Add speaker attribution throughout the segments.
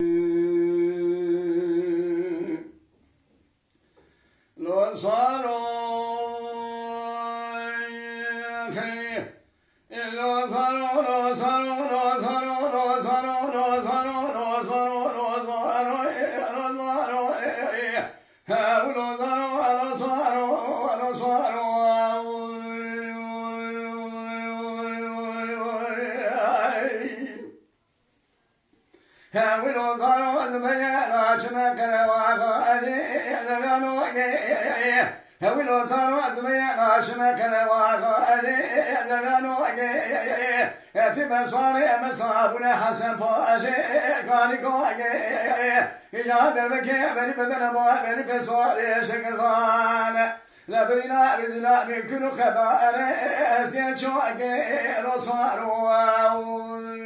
Speaker 1: Lord, sorrow, sorrow, sorrow, sorrow, sorrow. ولوطر والبيان واشمك رواق أجي يدغن وقي ولوطر والبيان واشمك رواق أجي يدغن وقي في مسوار مسوابنا حسن فوجي كانك وقي إجاد البكي بني بدن أبو بني بسوار شكران لبرنا بزنا بكل خبائر سيان شوقي رصار واو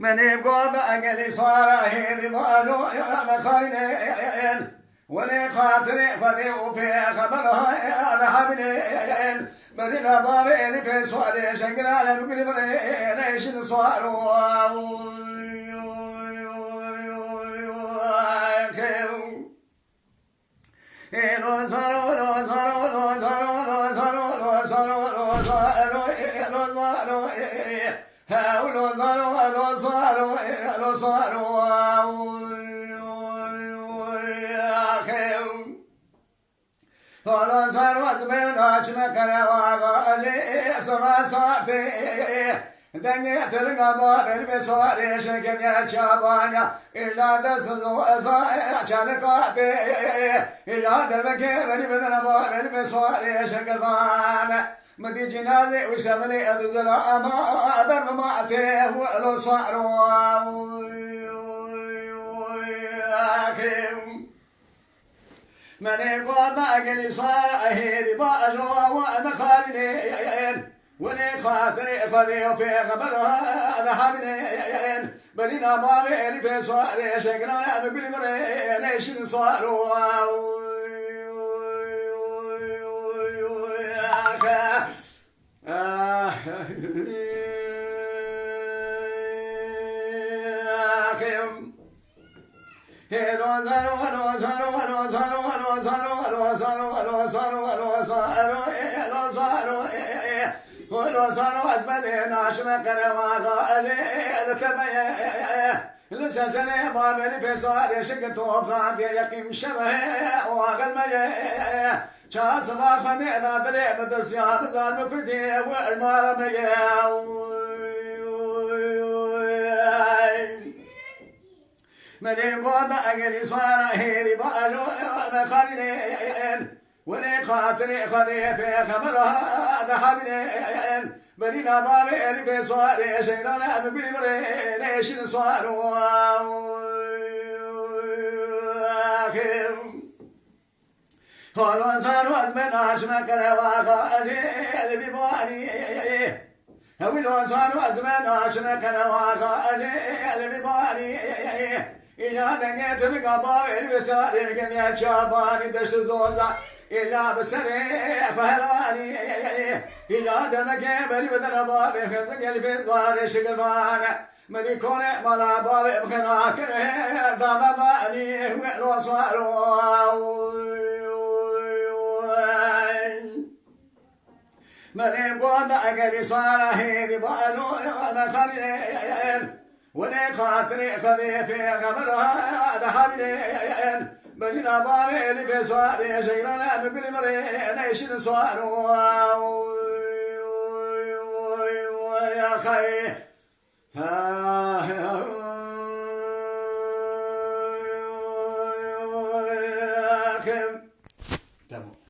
Speaker 1: من بقى بأقل صار هيد ضالو مخاينين ولي خاطري فذي وفي خبرها ذهبنين بدل بابين في سؤالي شكرا لمقلبرين ايش نصاروا Olan sarmaz ben açma kara vaga Ali sıra safi دنيا تلقى ربي صاري شكل يا شابانا إلا دسزو أزايا شالقاتي إلا دلبكي ربي دنبا ربي صاري شكل ضانا مدي جنازي وشمني أدزل أما أبر ما أتيه ولو صاروا من يقوم أقل صار أهيدي بأجوا وأنا خالني وني خاطري فبي في غبرها أنا حبنين بلينا مالي اللي في صاري شكرا أنا بقول مرين إيش صاروا هيلو زارو هلو زارو ناشنا قرواغا التمي لسسني بابل في صار شق توفات يقيم شره واغل مي شاس ضافني أنا بلي بدرس يا بزان كردي والمار مي ملي بوضع اجري صار هيري بالو مخلي ولي قاتل خليفه خبرها. حبل برينا بال قلبي صار شيلان أم قلبي ليش صار آخر هون صار وزمن عشمك رواقا قلبي بواني ولو صار وزمن عشمك رواقا قلبي بواني إلى أن يتبقى باب البسار كم يا شابان دشت زوزا إلا بسري فهلاني. إلا دمك بلي بدنا بابي خذ قلبي ضاري شقفان مني كون ملا بابي بخناك دابا بالي وعلو صارو مريم قد أقل صالحي ببالو مخرين ولي خاطري خذي في غمرها دحبلين بجنا بامي اللي بسواري شجرنا ببلمري نيشن سوارو يا خي